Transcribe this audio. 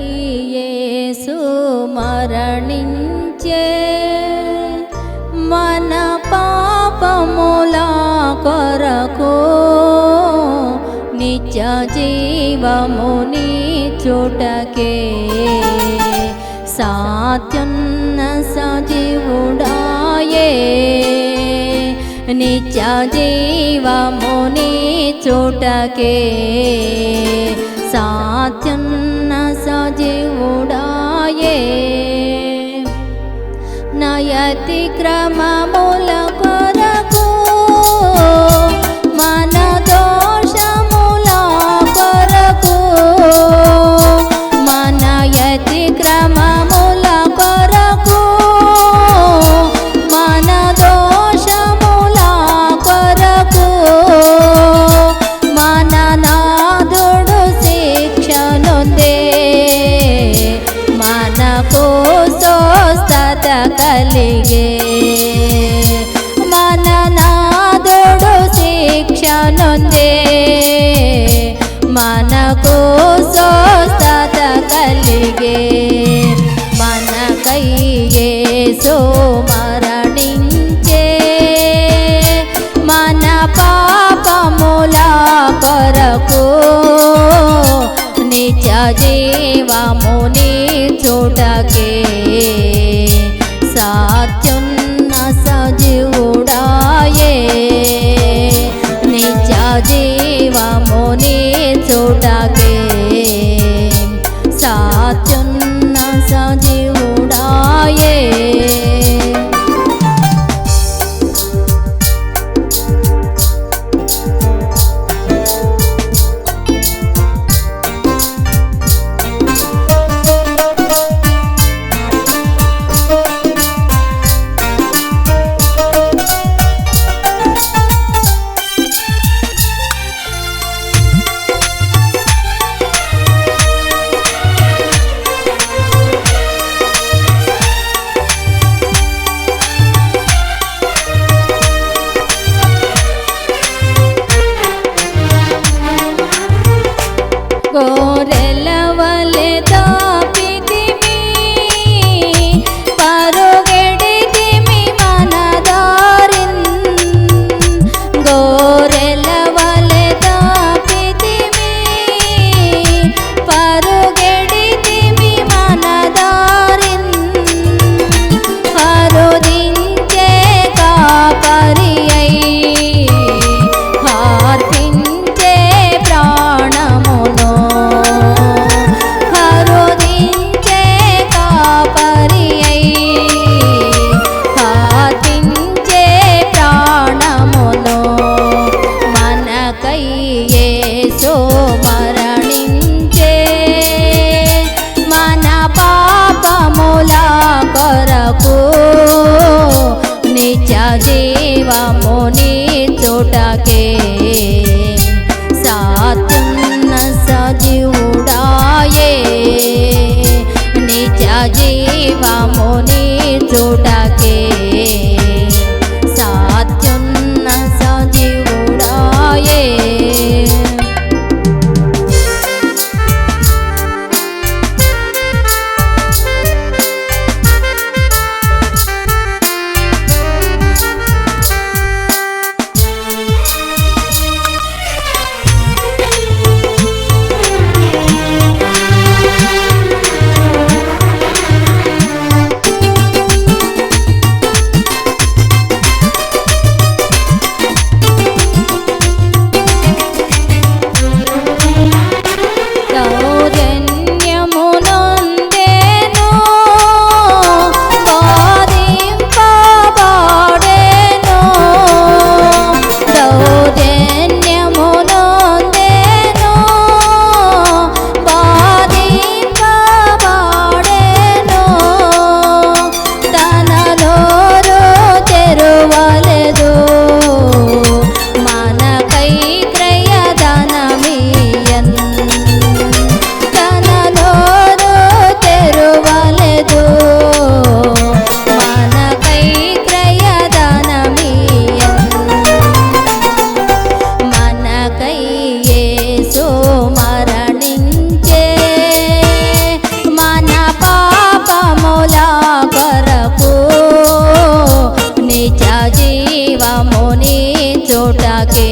మనకయ్యేసు మరణించే మన పాపముల కొరకు నిత్య జీవముని చుటకే సాత్యున్న సజీవుడాయే. నిత్య జీవముని చుటకే సాత్యున్న సజీవుడాయే నయతి క్రమములకు జీవముని చూడకే দেওয়া মনে চোটাকে।